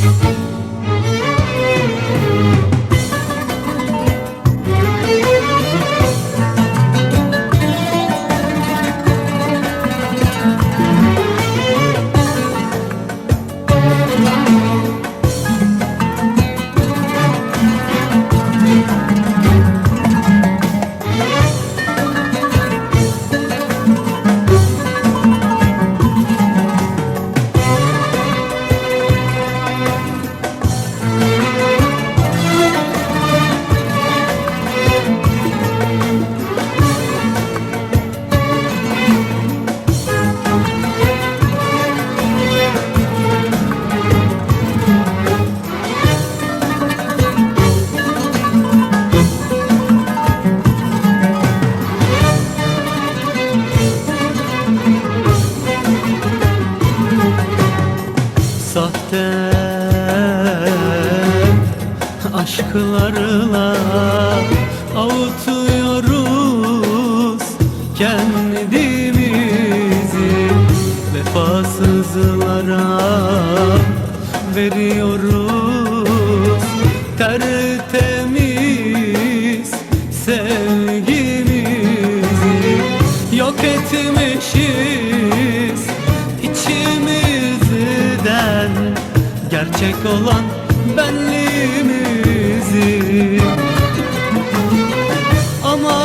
Música aşklarla avutuyoruz kendimizi. Vefasızlara veriyoruz tertemiz sevgimizi. Yok etmişiz içimizden gerçek olan benliğimizi ama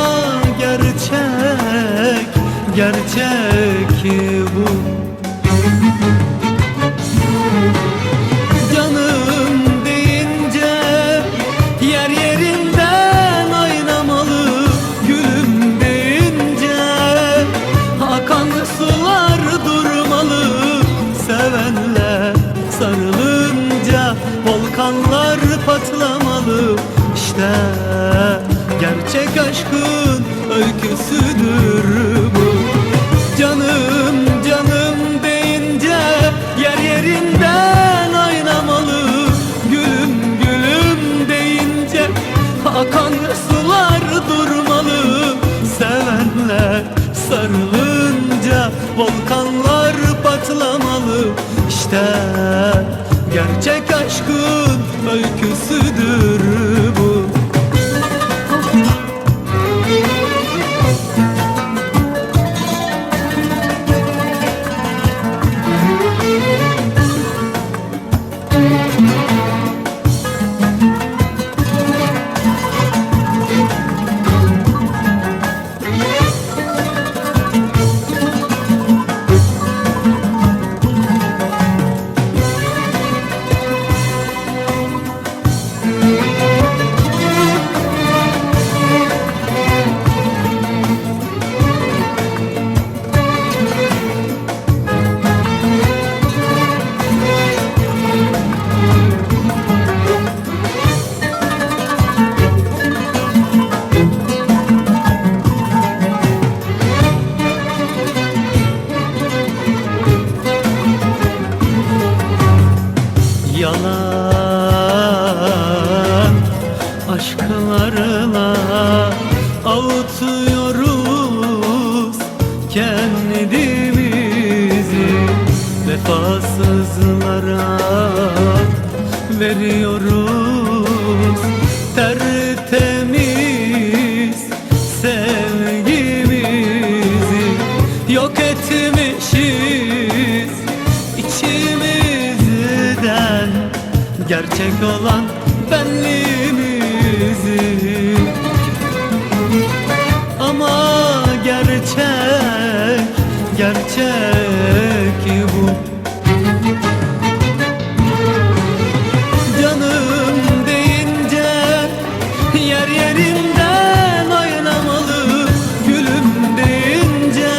gerçek gerçek bu. Canım deyince yer yerinden oynamalı Gülüm deyince akan sular durmalı. Sevenler sarılınca volkanlar patlamalı İşte. Gerçek aşkın öyküsüdür bu. Canım canım deyince yer yerinden oynamalı. Gülüm gülüm deyince akan sular durmalı. Sevenler sarılınca volkanlar patlamalı. İşte gerçek aşkın öyküsüdür aşklarla avutuyoruz kendimizi. Vefasızlara veriyoruz tertemiz sevgimizi. Yok etmişiz içimizden gerçek olan benliğimizi ama gerçek gerçek bu. Canım deyince yer yerinden oynamalı. Gülüm deyince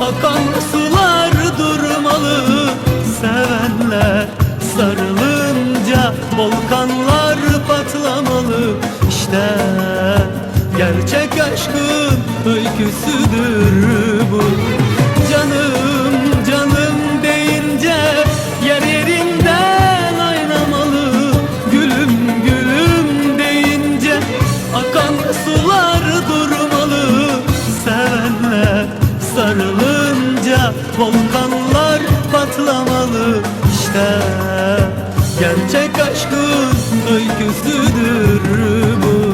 akan sular durmalı. Sevenler sarılınca volkanlar patlamalı İşte. Gerçek aşkın öyküsüdür bu. Canım canım deyince yer yerinden oynamalı Gülüm gülüm deyince akan sular durmalı. Sevenler sarılınca volkanlar patlamalı İşte. Gerçek aşkın öyküsüdür bu